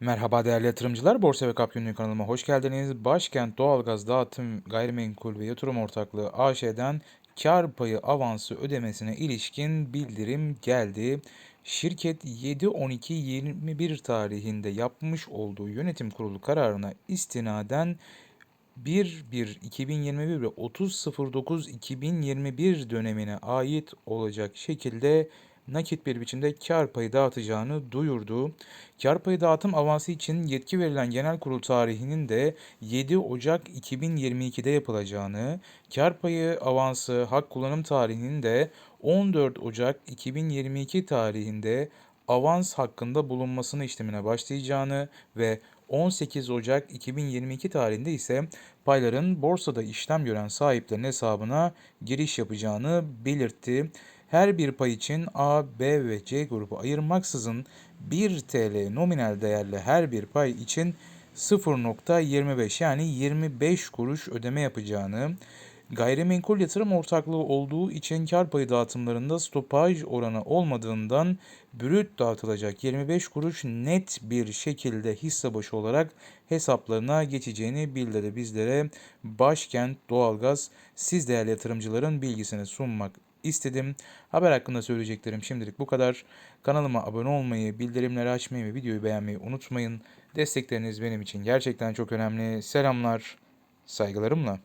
Merhaba değerli yatırımcılar, Borsa ve Kap Günlüğü kanalıma hoş geldiniz. Başkent Doğalgaz Dağıtım Gayrimenkul ve Yatırım Ortaklığı AŞ'den kar payı avansı ödemesine ilişkin bildirim geldi. Şirket 7-12-21 tarihinde yapmış olduğu yönetim kurulu kararına istinaden 1-1-2021 ve 30.09.2021 dönemine ait olacak şekilde nakit bir biçimde kar payı dağıtacağını duyurdu. Kar payı dağıtım avansı için yetki verilen genel kurul tarihinin de 7 Ocak 2022'de yapılacağını, kar payı avansı hak kullanım tarihinin de 14 Ocak 2022 tarihinde avans hakkında bulunmasını işlemine başlayacağını ve 18 Ocak 2022 tarihinde ise payların borsada işlem gören sahiplerin hesabına giriş yapacağını belirtti. Her bir pay için A, B ve C grubu ayırmaksızın 1 TL nominal değerli her bir pay için 0.25 yani 25 kuruş ödeme yapacağını, gayrimenkul yatırım ortaklığı olduğu için kar payı dağıtımlarında stopaj oranı olmadığından brüt dağıtılacak 25 kuruş net bir şekilde hisse başı olarak hesaplarına geçeceğini bildirdi bizlere. Başkent Doğalgaz siz değerli yatırımcıların bilgisini sunmak istedim. Haber hakkında söyleyeceklerim şimdilik bu kadar. Kanalıma abone olmayı, bildirimleri açmayı ve videoyu beğenmeyi unutmayın. Destekleriniz benim için gerçekten çok önemli. Selamlar, saygılarımla.